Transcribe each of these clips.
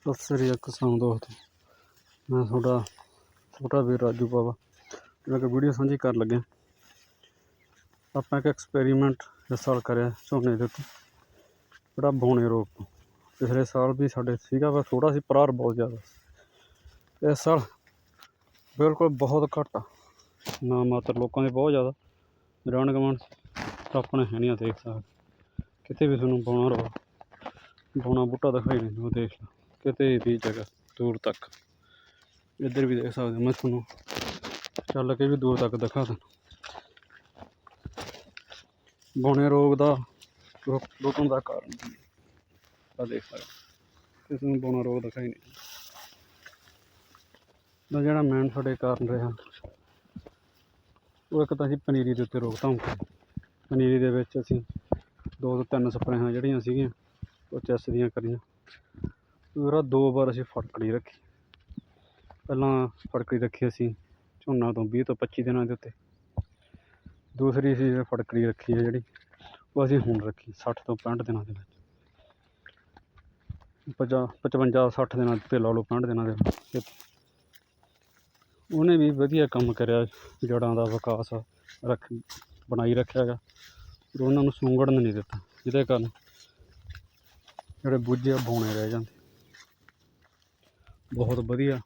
ਸਤਿ ਸ੍ਰੀ ਅਕਾਲ ਕਿਸਾਨ ਦੋਸਤੋ। ਮੈਂ ਤੁਹਾਡਾ ਛੋਟਾ ਵੀਰ ਰਾਜੂ ਬਾਵਾ। ਜਿਹੜਾ ਕਿ ਵੀਡੀਓ ਸਾਂਝੀ ਕਰਨ ਲੱਗਿਆ। ਆਪਾਂ ਇੱਕ ਐਕਸਪੈਰੀਮੈਂਟ ਇਸ ਸਾਲ ਕਰਿਆ ਝੋਨੇ ਦੇ ਉੱਤੇ। ਜਿਹੜਾ ਬੌਣੇ ਰੋਗ ਤੋਂ। ਪਿਛਲੇ ਸਾਲ ਵੀ ਸਾਡੇ ਸੀਗਾ, ਪਰ ਥੋੜਾ ਸੀ ਪਰਾਰ ਬਹੁਤ ਜ਼ਿਆਦਾ ਸੀ। ਇਸ ਸਾਲ ਬਿਲਕੁਲ ਬਹੁਤ ਘੱਟ ਨਾ ਮਾਤਰ ਲੋਕਾਂ ਦੇ ਬਹੁਤ ਜ਼ਿਆਦਾ। ਗ੍ਰਾਂਡ ਗਵਾਂਡ ਆਪਣੇ ਹੈ ਨਹੀਂ ਆ, ਦੇਖ ਸਕਦੇ। ਕਿਤੇ ਵੀ ਤੁਹਾਨੂੰ ਬੌਣਾ ਰੋਗ, ਬੌਣਾ ਬੂਟਾ ਦਿਖਾਈ ਨਹੀਂ ਉਹ ਦੇਖ ਲਓ ਕਿਤੇ ਵੀ ਜਗ੍ਹਾ, ਦੂਰ ਤੱਕ। ਇੱਧਰ ਵੀ ਦੇਖ ਸਕਦੇ ਮੈਂ ਤੁਹਾਨੂੰ ਚੱਲ ਕੇ ਵੀ ਦੂਰ ਤੱਕ ਦਿਖਾ ਤੁਹਾਨੂੰ ਬੌਣੇ ਰੋਗ ਦਾ ਰੁਕਣ ਦਾ ਕਾਰਨ ਕੀ ਆ ਦੇਖ ਸਕਦੇ ਹੋ। ਕਿਸੇ ਨੂੰ ਬੌਣਾ ਰੋਗ ਦਿਖਾਈ ਨਹੀਂ ਦਾ ਜਿਹੜਾ ਮੇਨ ਸਾਡੇ ਕਾਰਨ ਰਿਹਾ, ਉਹ ਇੱਕ ਤਾਂ ਅਸੀਂ ਪਨੀਰੀ ਦੇ ਉੱਤੇ ਰੋਕਥਾਮ ਕਰੀ ਪਨੀਰੀ ਦੇ ਵਿੱਚ ਅਸੀਂ ਦੋ ਤੋਂ ਤਿੰਨ ਸਪਰੇਹਾਂ ਜਿਹੜੀਆਂ ਸੀਗੀਆਂ, ਉਹ ਚੈਸ ਦੀਆਂ ਕਰੀਆਂ। ਪੂਰਾ ਦੋ ਵਾਰ ਅਸੀਂ ਫਟਕੜੀ ਰੱਖੀ। ਪਹਿਲਾਂ ਫਟਕੜੀ ਰੱਖੀ ਅਸੀਂ ਝੋਨਾ ਤੋਂ 20 ਤੋਂ 25 ਦਿਨਾਂ ਦੇ ਉੱਤੇ। ਦੂਸਰੀ ਅਸੀਂ ਫਟਕੜੀ ਰੱਖੀ ਹੈ ਜਿਹੜੀ, ਉਹ ਅਸੀਂ ਹੁਣ ਰੱਖੀ 60 ਤੋਂ 65 ਦਿਨਾਂ ਦੇ ਵਿੱਚ। ਪੰਜਾਹ 55 60 ਦਿਨਾਂ ਦੇ ਉੱਤੇ ਲਾ ਲਓ 65 ਦਿਨਾਂ ਦੇ ਉਹਨੇ ਵੀ ਵਧੀਆ ਕੰਮ ਕਰਿਆ, ਜੜਾਂ ਦਾ ਵਿਕਾਸ ਰੱਖ, ਬਣਾਈ ਰੱਖਿਆ ਗਾ ਪਰ ਉਹਨਾਂ ਨੂੰ ਸੁੰਗੜਨ ਨਹੀਂ ਦਿੱਤਾ। ਜਿਹਦੇ ਕਾਰਨ ਜਿਹੜੇ ਬੂਝੇ ਆ, ਬੌਣੇ ਰਹਿ ਜਾਂਦੇ। ਬਹੁਤ ਵਧੀਆ।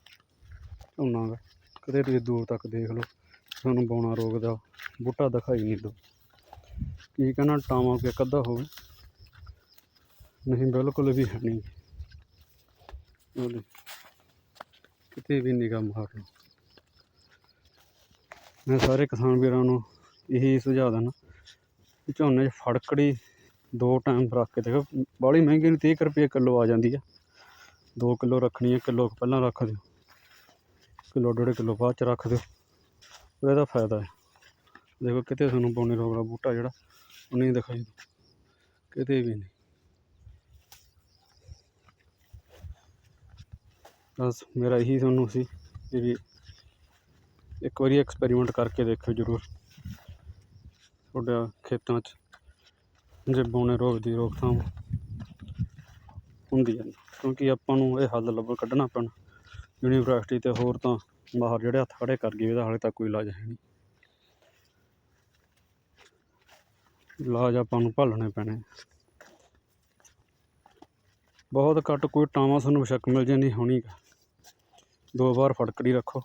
ਝੋਨਾ ਗਾ ਕਦੇ ਤੁਸੀਂ ਦੂਰ ਤੱਕ ਦੇਖ ਲਓ, ਤੁਹਾਨੂੰ ਬੌਣਾ ਰੋਗ ਦਾ ਬੂਟਾ ਦਿਖਾਈ ਨਹੀਂ ਦੋ ਕੀ ਕਹਿੰਦਾ ਟਾਵਾਂ ਕਿ ਅੱਧਾ ਹੋਵੇ। ਨਹੀਂ, ਬਿਲਕੁਲ ਵੀ ਹੈ ਨਹੀਂ। ਉਹਦੇ ਕਿਤੇ ਵੀ ਨਿਗਾਹ ਮਾਰ ਲਓ ਮੈਂ ਸਾਰੇ ਕਿਸਾਨ ਵੀਰਾਂ ਨੂੰ ਇਹੀ ਸੁਝਾਅ ਦਿੰਦਾ ਝੋਨੇ 'ਚ ਫੜਕੜੀ ਦੋ ਟਾਈਮ ਰੱਖ ਕੇ ਦੇਖੋ। ਬਾਹਲੀ ਮਹਿੰਗੀ ਨਹੀਂ 30 ਕੁ ਰੁਪਏ ਕਿਲੋ ਆ ਜਾਂਦੀ ਆ। ਦੋ ਕਿਲੋ ਰੱਖਣੀ ਹੈ ਕਿਲੋ ਕੁ ਪਹਿਲਾਂ ਰੱਖ ਦਿਓ। ਕਿਲੋ, ਡੇਢ ਕਿਲੋ ਬਾਅਦ ਚ ਰੱਖ ਦਿਓ। ਇਹਦਾ ਫਾਇਦਾ ਹੈ। ਦੇਖੋ ਕਿਤੇ ਤੁਹਾਨੂੰ ਬੌਣੇ ਰੋਗ ਦਾ ਬੂਟਾ ਜਿਹੜਾ ਉਹ ਨਹੀਂ ਦਿਖਾਈ ਕਿਤੇ ਵੀ ਨਹੀਂ। ਬਸ ਮੇਰਾ ਇਹੀ ਤੁਹਾਨੂੰ ਸੀ ਕਿ ਵੀ ਇੱਕ ਵਾਰੀ ਐਕਸਪੈਰੀਮੈਂਟ ਕਰਕੇ ਦੇਖੋ ਜ਼ਰੂਰ। ਤੁਹਾਡਾ ਖੇਤਾਂ 'ਚ ਜੇ ਬੌਣੇ ਰੋਗ ਦੀ ਰੋਕਥਾਮ ਹੁੰਦੀਆਂ ਨੇ ਕਿਉਂਕਿ ਆਪਾਂ ਨੂੰ ਇਹ ਹੱਲ ਲੱਭ ਕੱਢਣਾ ਪੈਣਾ। ਯੂਨੀਵਰਸਿਟੀ ਅਤੇ ਹੋਰ ਤਾਂ ਬਾਹਰ ਜਿਹੜੇ ਹੱਥ ਖੜੇ ਕਰ ਗਏ, ਇਹਦਾ ਹਾਲੇ ਤੱਕ ਕੋਈ ਇਲਾਜ ਹੈ ਨਹੀਂ। ਇਲਾਜ ਆਪਾਂ ਨੂੰ ਭਾਲਣੇ ਪੈਣੇ। ਬਹੁਤ ਘੱਟ ਕੋਈ ਟਾਵਾਂ ਤੁਹਾਨੂੰ ਬੇਸ਼ੱਕ ਮਿਲ ਜੇ ਨਹੀਂ ਹੋਣੀ ਦੋ ਵਾਰ ਫਟਕੜੀ ਰੱਖੋ।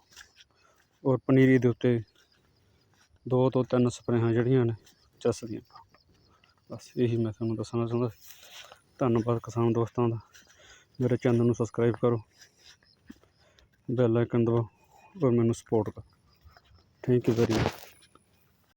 ਔਰ ਪਨੀਰੀ ਦੇ ਉੱਤੇ ਦੋ ਤੋਂ ਤਿੰਨ ਸਪਰੇਹਾਂ ਜਿਹੜੀਆਂ ਨੇ ਚੱਸਦੀਆਂ ਬਸ ਇਹੀ ਮੈਂ ਤੁਹਾਨੂੰ ਦੱਸਣਾ ਚਾਹੁੰਦਾ ਸੀ। ਧੰਨਵਾਦ ਕਿਸਾਨ ਦੋਸਤਾਂ ਦਾ। ਮੇਰੇ ਚੈਨਲ ਨੂੰ ਸਬਸਕ੍ਰਾਈਬ ਕਰੋ। ਬੈਲ ਆਈਕਨ ਦਬਾਓ ਔਰ ਮੈਨੂੰ ਸਪੋਰਟ ਕਰੋ। Thank you very much